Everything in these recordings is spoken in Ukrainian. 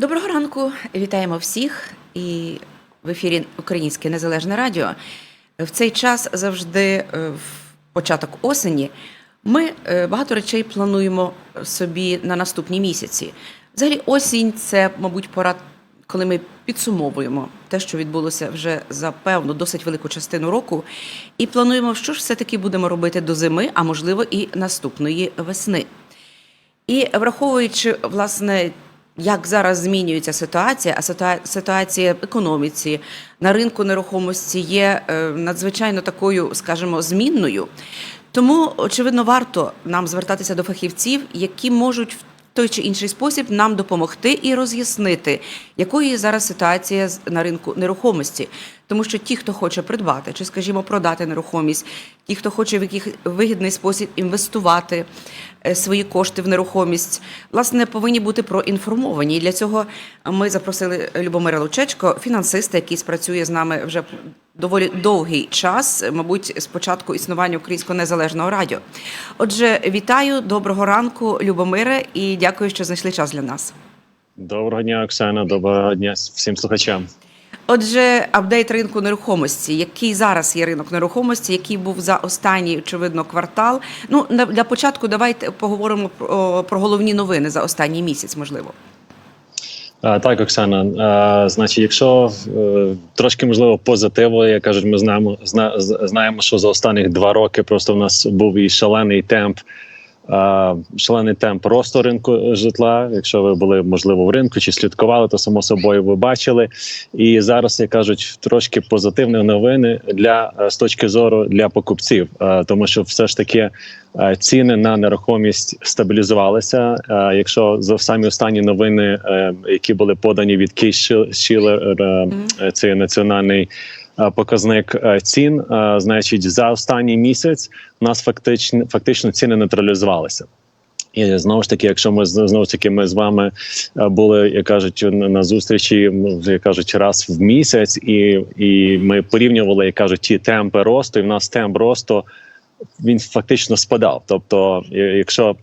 Доброго ранку, вітаємо всіх. І в ефірі Українське Незалежне Радіо. В цей час завжди е, в початок осені. Ми е, багато речей плануємо собі на наступні місяці. Взагалі, осінь це, мабуть, пора, коли ми підсумовуємо те, що відбулося вже за певну досить велику частину року, і плануємо, що ж все-таки будемо робити до зими, а можливо і наступної весни. І враховуючи, власне, як зараз змінюється ситуація, а ситуація ситуація в економіці на ринку нерухомості є е, надзвичайно такою, скажімо, змінною. Тому, очевидно, варто нам звертатися до фахівців, які можуть в той чи інший спосіб нам допомогти і роз'яснити, якою є зараз ситуація на ринку нерухомості. Тому що ті, хто хоче придбати, чи, скажімо, продати нерухомість, ті, хто хоче в яких вигідний спосіб інвестувати е, свої кошти в нерухомість, власне, повинні бути проінформовані. І для цього ми запросили Любомира Лучечко, фінансиста, який спрацює з нами вже доволі довгий час, мабуть, з початку існування Українського незалежного радіо. Отже, вітаю, доброго ранку, Любомире, і дякую, що знайшли час для нас. Доброго дня, Оксана. Доброго дня всім слухачам. Отже, апдейт ринку нерухомості. Який зараз є ринок нерухомості, який був за останній, очевидно, квартал. Ну для початку давайте поговоримо про, про головні новини за останній місяць, можливо. Так, Оксана. Значить, якщо е, трошки можливо позитиву, як кажуть, ми знаємо, знаємо, що за останніх два роки просто в нас був і шалений темп. Шалений темп росту ринку житла. Якщо ви були можливо в ринку чи слідкували, то само собою ви бачили. І зараз як кажуть, трошки позитивні новини для е, з точки зору для покупців, Е, тому що все ж таки е, ціни на нерухомість стабілізувалися. Е, Якщо за самі останні новини, е, які були подані від Кейс Шілер, це національний е, показник е, цін, е, значить, за останній місяць у нас фактично фактично ціни нейтралізувалися. І знову ж таки, якщо ми знову ж таки ми з вами е, були, як кажуть, на зустрічі, як кажуть, раз в місяць, і, і ми порівнювали, як кажуть, ті темпи росту, і в нас темп росту він фактично спадав. Тобто, е, якщо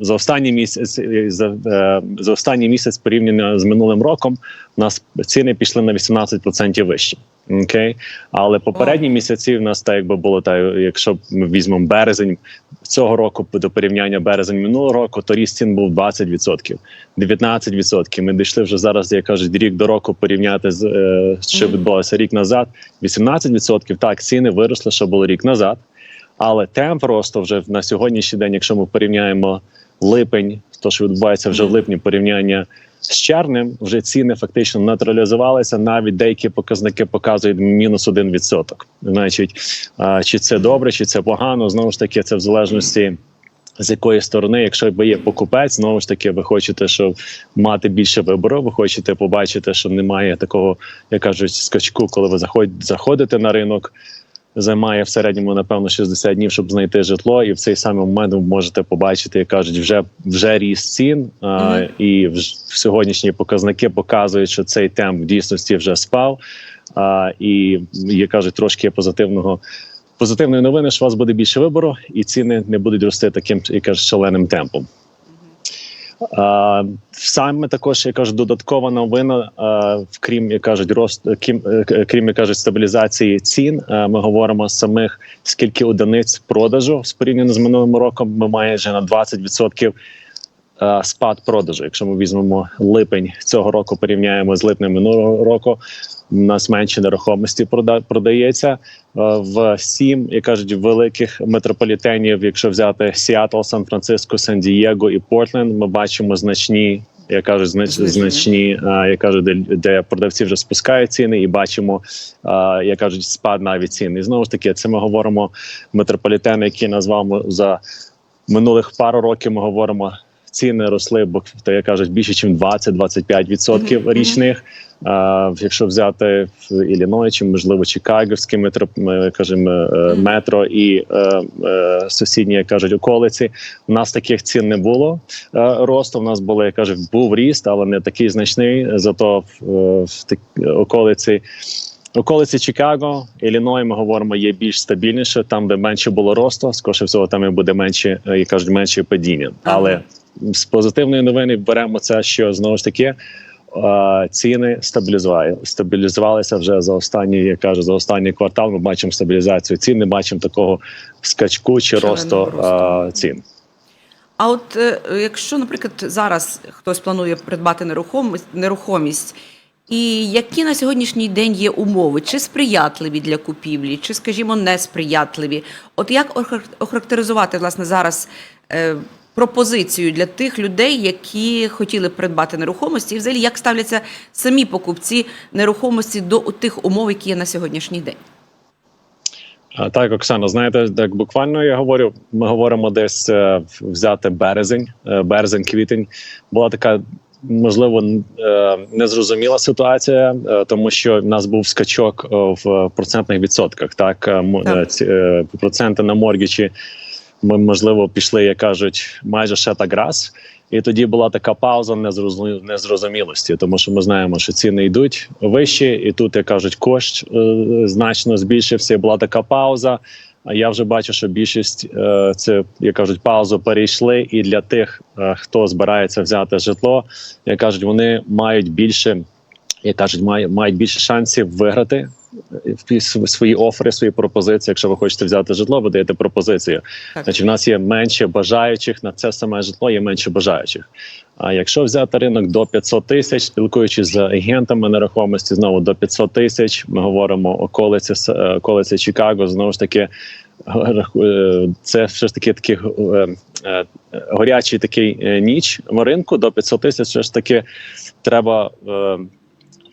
за останній місяць е, за, е, за останній місяць порівняно з минулим роком, у нас ціни пішли на 18% вище. Окей, але попередні місяці в нас так якби було так, якщо ми візьмемо березень цього року до порівняння березень минулого року, то ріст цін був 20%, 19%. Ми дійшли вже зараз, як кажуть, рік до року порівняти з е, що відбулося рік назад. 18%. Так, ціни виросли, що було рік назад. Але темп росту вже на сьогоднішній день, якщо ми порівняємо липень, то що відбувається вже в липні порівняння з червнем, вже ціни фактично нейтралізувалися. Навіть деякі показники показують мінус 1%. Значить, чи це добре, чи це погано, знову ж таки, це в залежності. З якої сторони, якщо ви є покупець, знову ж таки, ви хочете, щоб мати більше вибору, ви хочете побачити, що немає такого, як кажуть, скачку, коли ви заходите на ринок, займає в середньому напевно 60 днів, щоб знайти житло, і в цей самий момент ви можете побачити, як кажуть, вже вже ріст цін. А, і в, сьогоднішні показники показують, що цей темп в дійсності вже спав. А, і як кажуть, трошки позитивного. Позитивної новини, що у вас буде більше вибору, і ціни не будуть рости таким як кажуть, шаленим темпом. Саме також я кажу, додаткова новина, крім як кажуть, рост крім, е, крім як кажуть, стабілізації цін. Ми говоримо самих скільки одиниць продажу порівняно з минулим роком. Ми майже на 20% е, спад продажу. Якщо ми візьмемо липень цього року, порівняємо з липнем минулого року. У нас менше нерухомості прода- продається Е, в сім, як кажуть, великих метрополітенів. Якщо взяти Сіатл, Сан-Франциско, Сан-Дієго і Портленд, ми бачимо значні. Я кажу, знач, значні, а, я кажу, де, де продавці вже спускають ціни, і бачимо, а, я кажуть, спад навіть цін. І знову ж таки, це ми говоримо метрополітени, які назвав за минулих пару років. Ми говоримо, ціни росли, бо то я кажуть, більше ніж 20-25% Мгм, річних. А, якщо взяти в Ілліной, чи можливо Чикагівське метро, кажемо е, метро і е, е, сусідні як кажуть околиці. У нас таких цін не було е, росту. У нас було, як кажуть, був ріст, але не такий значний. Зато в, е, в так, околиці. Околиці Чикаго, Ілліной, ми говоримо, є більш стабільніше, там, де менше було росту, скоріше всього, там і буде менше, е, як кажуть, менше падіння. Але з позитивної новини беремо це, що знову ж таки ціни стабілізували, стабілізувалися вже за останні, я кажу, за останній квартал. Ми бачимо стабілізацію цін, не бачимо такого скачку чи росту росту. цін. А от е, якщо, наприклад, зараз хтось планує придбати нерухомість, нерухомість, і які на сьогоднішній день є умови, чи сприятливі для купівлі, чи, скажімо, несприятливі? От як охар- охарактеризувати власне зараз е, пропозицію для тих людей, які хотіли придбати нерухомості, і взагалі як ставляться самі покупці нерухомості до тих умов, які є на сьогоднішній день? Так, Оксана, знаєте, так буквально я говорю, ми говоримо десь е, взяти березень, е, березень, квітень. Була така. Можливо, е, незрозуміла ситуація, тому що в нас був скачок в процентних відсотках. Так, Так. проценти на моргічі ми можливо пішли, як кажуть, майже ще так раз. І тоді була така пауза незрозумі- незрозумілості, тому що ми знаємо, що ціни йдуть вищі, і тут, як кажуть, кошт е, значно збільшився. Була така пауза. А я вже бачу, що більшість е, це як кажуть, паузу перейшли. І для тих, е, хто збирається взяти житло, як кажуть, вони мають більше, як кажуть, мають, мають більше шансів виграти е, свої офери, свої пропозиції. Якщо ви хочете взяти житло, ви даєте пропозицію. Так. Значить, в нас є менше бажаючих на це саме житло, є менше бажаючих. А якщо взяти ринок до 500 тисяч, спілкуючись з агентами нерухомості, знову до 500 тисяч, ми говоримо околиці е, околиці Чикаго. Знову ж таки, е, це все ж таки такий горячий такий ніч в ринку до 500 тисяч. Все ж таки треба.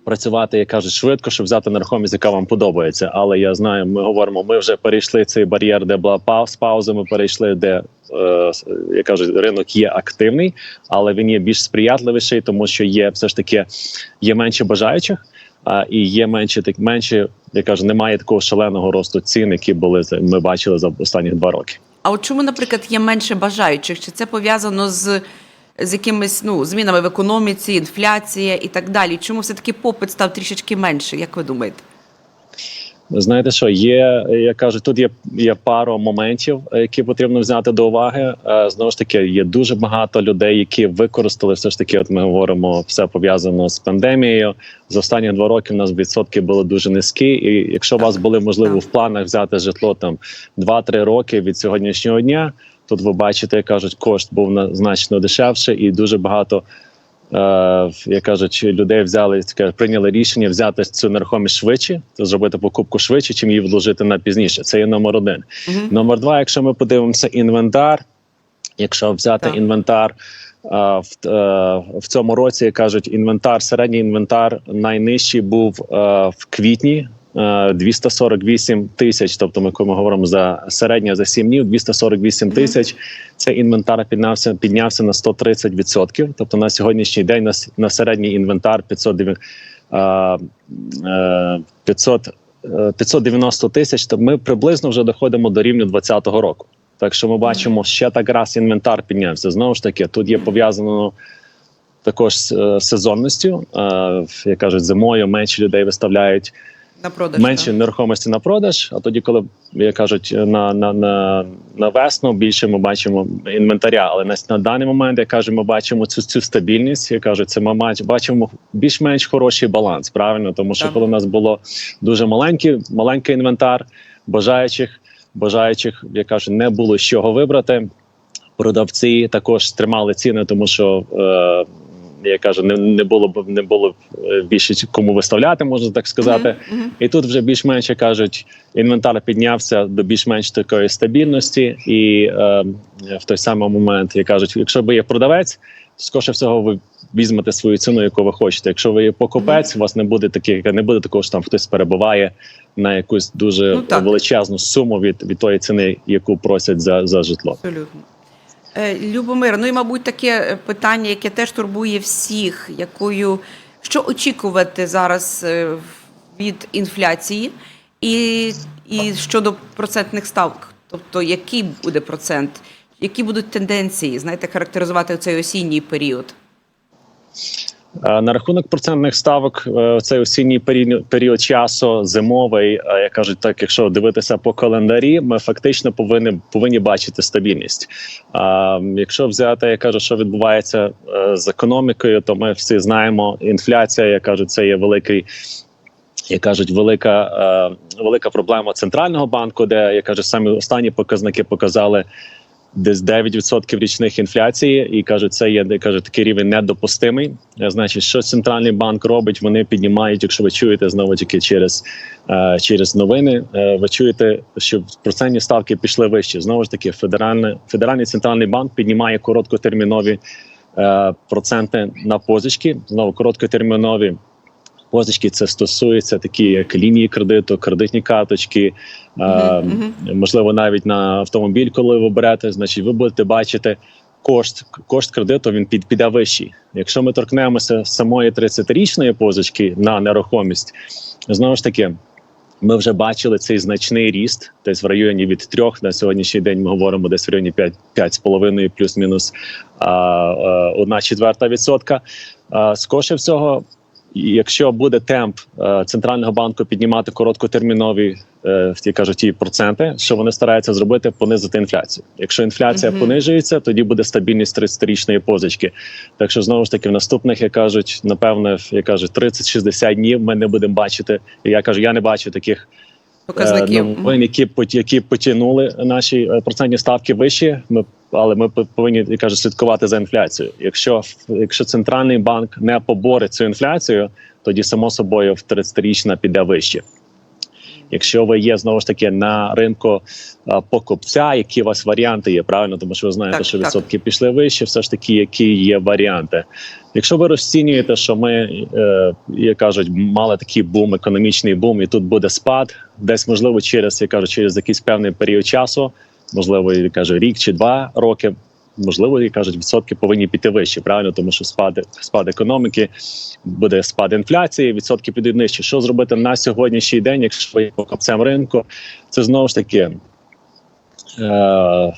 Працювати, як кажуть, швидко, щоб взяти нерухомість, яка вам подобається. Але я знаю, ми говоримо, ми вже перейшли цей бар'єр, де була пауз, пауза. Ми перейшли, де е, як кажуть, ринок є активний, але він є більш сприятливіший, тому що є все ж таки є менше бажаючих, а і є менше так менше, я кажу, немає такого шаленого росту цін, які були ми бачили за останні два роки. А от чому, наприклад, є менше бажаючих? Чи це пов'язано з, з якимись ну, змінами в економіці, інфляція і так далі? Чому все-таки попит став трішечки менше, як ви думаєте? Знаєте, що є, я кажу, тут є, є пара моментів, які потрібно взяти до уваги. Е, Знову ж таки, є дуже багато людей, які використали все ж таки. От ми говоримо, все пов'язано з пандемією. За останні два роки в нас відсотки були дуже низькі. І якщо у вас були можливо в планах взяти житло там 2-3 роки від сьогоднішнього дня, тут ви бачите, як кажуть, кошт був на значно дешевше, і дуже багато е, як кажуть, людей взяли таке, прийняли рішення взяти цю нерухомість швидше, зробити покупку швидше, чим її відложити на пізніше. Це є номер один. Мгм. Номер два, якщо ми подивимося інвентар, якщо взяти Так. інвентар. е, В, е, в цьому році кажуть, інвентар, середній інвентар найнижчий був в квітні 248 тисяч. Тобто, ми коли ми говоримо за середнє за 7 днів, 248 Мгм. тисяч. Цей інвентар піднявся, піднявся на 130%. Тобто на сьогоднішній день на, на середній інвентар 509, е, е, 500, е, 590 тисяч. То ми приблизно вже доходимо до рівня 2020 року. Так що ми бачимо, ще так раз інвентар піднявся. Знову ж таки, тут є пов'язано також з е, сезонністю. Е, як кажуть, зимою менше людей виставляють На продаж. менше так? нерухомості на продаж. А тоді, коли як кажуть, на, на, на, на весну більше ми бачимо інвентаря. Але на, на даний момент, як кажуть, ми бачимо цю, цю стабільність. Як кажуть, це ми бачимо більш-менш хороший баланс. Правильно, тому що Так. коли у нас було дуже маленький, маленький інвентар, бажаючих, бажаючих, як кажуть, не було з чого вибрати. Продавці також тримали ціни, тому що. Е, я кажу, не, не було б не було е, більше кому виставляти, можна так сказати. Мгм, мгм. І тут вже більш-менш кажуть, інвентар піднявся до більш-менш такої стабільності, і е, в той самий момент, як кажуть, якщо ви є продавець, скоріше всього ви візьмете свою ціну, яку ви хочете. Якщо ви є покупець, у вас не буде таких, не буде такого, що там хтось перебуває на якусь дуже Ну, величезну суму від, від тої ціни, яку просять за, за житло. Абсолютно. Е, Любомир, ну і мабуть таке е, питання, яке теж турбує всіх, якою що очікувати зараз е, від інфляції, і, і щодо процентних ставок, тобто який буде процент, які будуть тенденції, знаєте, характеризувати цей осінній період. Е, На рахунок процентних ставок, е, цей осінній період, період часу, зимовий, е, як кажуть, так, якщо дивитися по календарі, ми фактично повинні повинні бачити стабільність. А якщо взяти, я кажу, що відбувається з економікою, то ми всі знаємо, інфляція, я кажу, це є великий. Як кажуть, велика е, велика проблема центрального банку, де я кажу, самі останні показники показали десь 9% річних інфляції, і кажуть, це є кажуть, такий рівень недопустимий. Е, Значить, що центральний банк робить? Вони піднімають, якщо ви чуєте знову таки через, е, через новини. е, ви чуєте, що процентні ставки пішли вище. Знову ж таки, федеральний, федеральний центральний банк піднімає короткотермінові проценти на позички. Знову короткотермінові. Позички це стосується такі як лінії кредиту, кредитні карточки, е, можливо, навіть на автомобіль, коли ви берете, значить, ви будете бачити кошт, кошт кредиту. Він під піде вищий. Якщо ми торкнемося самої 30-річної позички на нерухомість, знову ж таки. Ми вже бачили цей значний ріст, десь в районі від 3 на сьогоднішній день. Ми говоримо десь в районі 5, 5,5 плюс-мінус одна четверта відсотка. А, скорше всього, якщо буде темп е, центрального банку піднімати короткотермінові е, ті кажуть ті проценти, що вони стараються зробити, понизити інфляцію. Якщо інфляція Мгм. понижується, тоді буде стабільність 30-річної позички. Так що знову ж таки в наступних, як кажуть, напевне, як кажуть, 30-60 днів ми не будемо бачити. Я кажу, я не бачу таких Показників. е, новин, які які потягнули наші е, процентні ставки вищі. Ми але ми повинні я кажу, слідкувати за інфляцією. Якщо якщо центральний банк не поборить цю інфляцію, тоді само собою в 30-річна піде вище. Якщо ви є знову ж таки на ринку а, покупця, які у вас варіанти є, правильно, тому що ви знаєте, Так, що так. відсотки пішли вище, все ж таки, які є варіанти. Якщо ви розцінюєте, що ми, е, як кажуть, мали такий бум, економічний бум, і тут буде спад, десь можливо через як кажуть, через якийсь певний період часу, можливо, я кажу, рік чи два роки. Можливо, як кажуть, відсотки повинні піти вище, правильно, тому що спад, спад економіки, буде спад інфляції, відсотки підуть нижче. Що зробити на сьогоднішній день, якщо є покупцем ринку? Це знову ж таки. Е,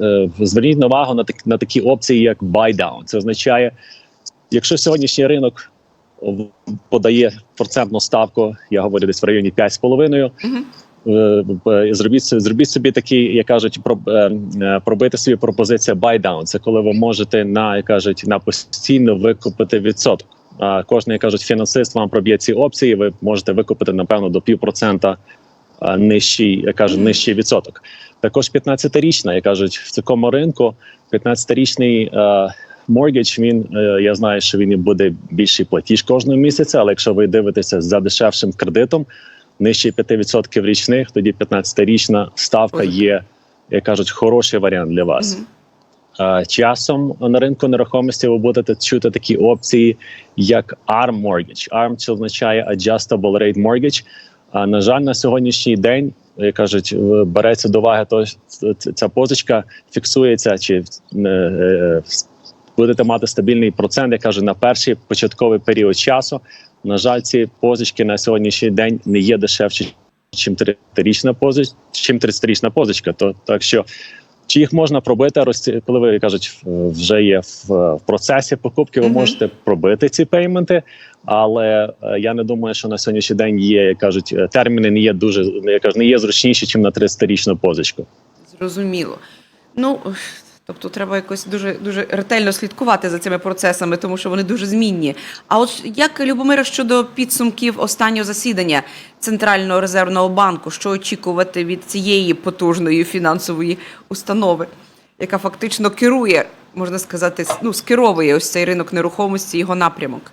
е, зверніть увагу на, так, на такі опції, як buy down. Це означає, якщо сьогоднішній ринок подає процентну ставку, я говорю десь в районі 5,5%, Мгм. е, е, зробіть, зробіть собі такий, як кажуть, про, е, е, пробити собі пропозиція buy down. Це коли ви можете на як кажуть на постійно викупити відсоток. А кожен, як кажуть, фінансист вам проб'є ці опції. Ви можете викупити напевно до півпроцента а, нижчий, я кажу, нижчий відсоток. Також 15-річна, як кажуть, в такому ринку 15-річний е, моргідж, він е, я знаю, що він буде більший платіж кожного місяця, але якщо ви дивитеся за дешевшим кредитом, нижче 5% річних, тоді 15-річна ставка є, як кажуть, хороший варіант для вас. Часом на ринку нерухомості ви будете чути такі опції, як ARM Mortgage. ARM це означає Adjustable Rate Mortgage. А на жаль, на сьогоднішній день, як кажуть, береться до уваги, то ця позичка фіксується чи е, е, будете мати стабільний процент, я кажу, на перший початковий період часу. На жаль, ці позички на сьогоднішній день не є дешевші, чим 30-річна позич, чим 30-річна позичка. То так що чи їх можна пробити, коли ви кажуть, вже є в, в процесі покупки, ви можете пробити ці пейменти, але е, я не думаю, що на сьогоднішній день є, як кажуть, е, терміни не є дуже я кажу, не є зручніші, ніж на 30-річну позичку. Зрозуміло. Ну, тобто треба якось дуже, дуже ретельно слідкувати за цими процесами, тому що вони дуже змінні. А от як Любомира щодо підсумків останнього засідання Центрального резервного банку, що очікувати від цієї потужної фінансової установи, яка фактично керує, можна сказати, ну, скеровує ось цей ринок нерухомості, його напрямок?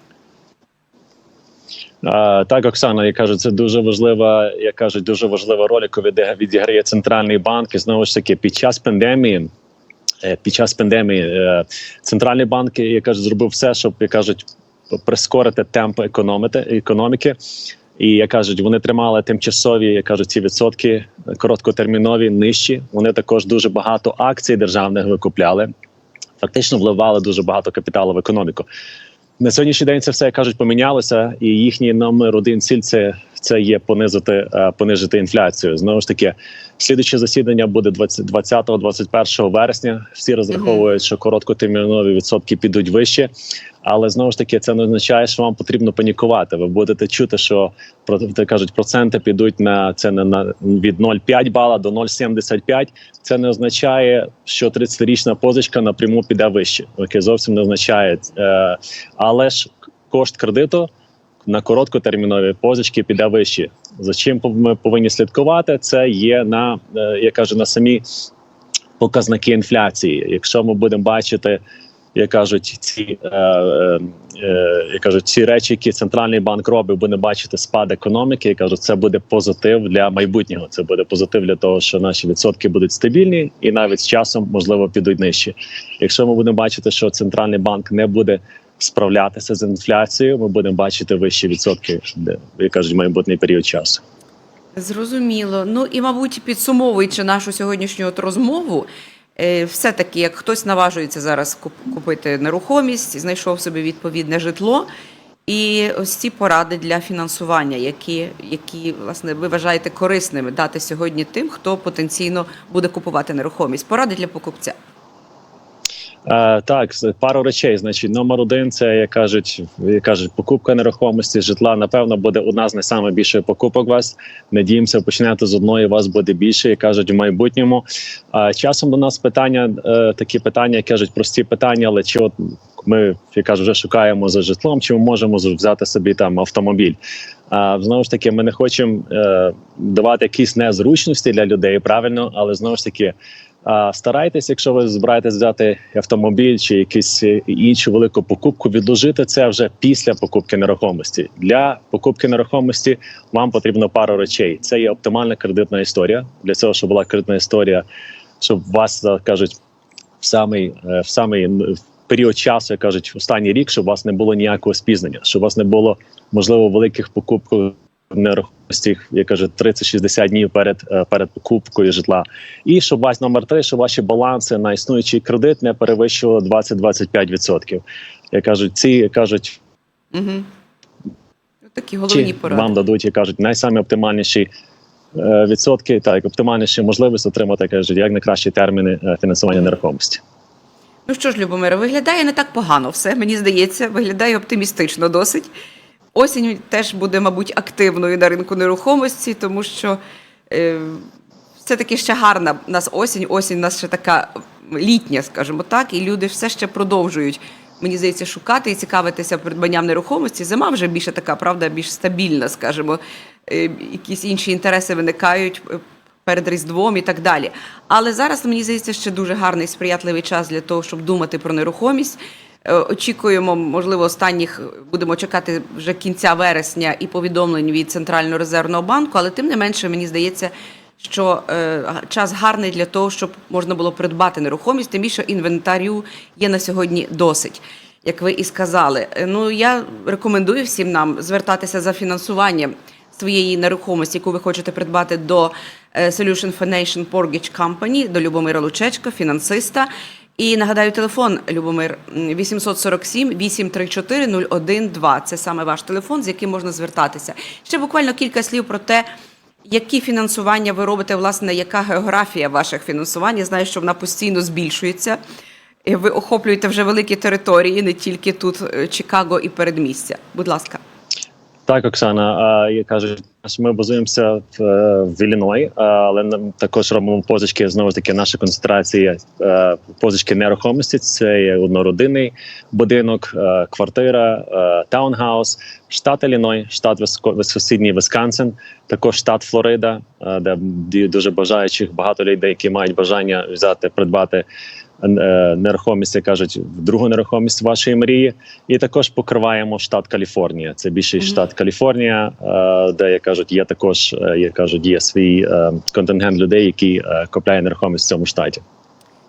Так, Оксана, я кажу, це дуже важлива, я кажу, дуже важлива роль, яку відіграє центральний банк. І знову ж таки, під час пандемії, під час пандемії, е, центральний банк, я кажу, зробив все, щоб як кажуть, прискорити темп економіки. І як кажуть, вони тримали тимчасові, як кажуть, ці відсотки короткотермінові нижчі. Вони також дуже багато акцій державних викупляли. Фактично вливали дуже багато капіталу в економіку. На сьогоднішній день це все кажуть помінялося, і їхній номер один ціль це це є понизити, е, понижити інфляцію. Знову ж таки, слідуче засідання буде 20-21 вересня. Всі розраховують, що короткотермінові відсотки підуть вище. Але знову ж таки, це не означає, що вам потрібно панікувати. Ви будете чути, що кажуть, проценти підуть на це на, на від 0,5 бала до 0,75. Це не означає, що 30-річна позичка напряму піде вище. Окей, зовсім не означає. Е, але ж кошт кредиту на короткотермінові позички піде вище. За чим ми повинні слідкувати? Це є на е, я кажу на самі показники інфляції. Якщо ми будемо бачити, як кажуть, ці е, е, як кажуть, ці речі, які центральний банк робить, буде бачити спад економіки. Я кажу, це буде позитив для майбутнього. Це буде позитив для того, що наші відсотки будуть стабільні і навіть з часом можливо підуть нижче. Якщо ми будемо бачити, що центральний банк не буде справлятися з інфляцією, ми будемо бачити вищі відсотки, де як кажуть, майбутній період часу. Зрозуміло. Ну і, мабуть, підсумовуючи нашу сьогоднішню от розмову, е, все-таки, як хтось наважується зараз купити нерухомість, знайшов собі відповідне житло. І ось ці поради для фінансування, які, які власне ви вважаєте корисними дати сьогодні тим, хто потенційно буде купувати нерухомість. Поради для покупця. Е, так, пару речей. Значить, номер один це як кажуть, як кажуть, покупка нерухомості житла. Напевно, буде одна з найбільших покупок. Вас надіємося, почнете з одної. Вас буде більше, як кажуть, в майбутньому. А часом до нас питання, е, такі питання, як кажуть, прості питання, але чи от ми як кажуть, вже шукаємо за житлом, чи ми можемо взяти собі там автомобіль. А знову ж таки, ми не хочемо е, давати якісь незручності для людей, правильно, але знову ж таки. Старайтесь, якщо ви збираєтесь взяти автомобіль чи якусь е, іншу велику покупку, відложити це вже після покупки нерухомості. Для покупки нерухомості вам потрібно пару речей. Це є оптимальна кредитна історія. Для цього, щоб була кредитна історія, щоб вас е, кажуть в самий е, в самий період часу, як кажуть, останній рік, щоб у вас не було ніякого спізнення, щоб у вас не було можливо великих покупок нерухомості, я кажу, 30-60 днів перед, е, перед покупкою житла. І щоб вас номер три, щоб ваші баланси на існуючий кредит не перевищували 20-25%. Як кажуть, ці кажуть, Угу. Такі головні чи поради. вам дадуть, як кажуть, найсамі оптимальніші. е, Відсотки так оптимальніші можливість отримати кажуть, як найкращі терміни е, фінансування нерухомості. Ну що ж, Любомире, виглядає не так погано все, мені здається, виглядає оптимістично досить. Осінь теж буде, мабуть, активною на ринку нерухомості, тому що е, все-таки ще гарна нас осінь, осінь нас ще така літня, скажімо так, і люди все ще продовжують, мені здається, шукати і цікавитися придбанням нерухомості. Зима вже більше така, правда, більш стабільна, скажімо, е, якісь інші інтереси виникають е, перед Різдвом і так далі. Але зараз мені здається, ще дуже гарний сприятливий час для того, щоб думати про нерухомість. Е, Очікуємо, можливо, останніх будемо чекати вже кінця вересня і повідомлень від Центрального резервного банку, але тим не менше, мені здається, що е, час гарний для того, щоб можна було придбати нерухомість, тим більше інвентарю є на сьогодні досить. Як ви і сказали, Е, ну я рекомендую всім нам звертатися за фінансуванням своєї нерухомості, яку ви хочете придбати до е, Solution Financial Mortgage Company, до Любомира Лучечка, фінансиста. І нагадаю, телефон Любомир м, 847 834 0102. Це саме ваш телефон, з яким можна звертатися. Ще буквально кілька слів про те, які фінансування ви робите, власне, яка географія ваших фінансувань. Я знаю, що вона постійно збільшується. Ви охоплюєте вже великі території, не тільки тут е, Чикаго і передмістя. Будь ласка. Так, Оксана, я кажу, ми базуємося в, е, в Ілліной, але нам також робимо позички. Знову ж таки, наша концентрація е, позички нерухомості. Це є однородинний будинок, е, квартира, таунгаус, штат Ілліной, штат сусідній Висконсин, також штат Флорида, де дуже бажаючих багато людей, які мають бажання взяти, придбати нерухомість, як кажуть, в другу нерухомість вашої мрії. І також покриваємо штат Каліфорнія. Це більший Мгм. штат Каліфорнія, е, де як кажуть, є також е, як кажуть, є свій е, контингент людей, які е, купляє нерухомість в цьому штаті.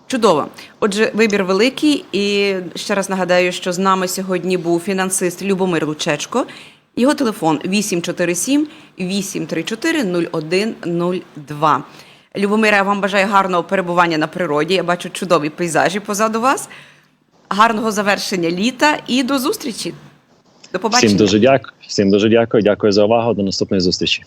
Чудово. Отже, вибір великий. І ще раз нагадаю, що з нами сьогодні був фінансист Любомир Лучечко. Його телефон 847 834 0102. Любомире, я вам бажаю гарного перебування на природі. Я бачу чудові пейзажі позаду вас. Гарного завершення літа і до зустрічі. До побачення. Всім дуже дякую. Всім дуже дякую. Дякую за увагу. До наступної зустрічі.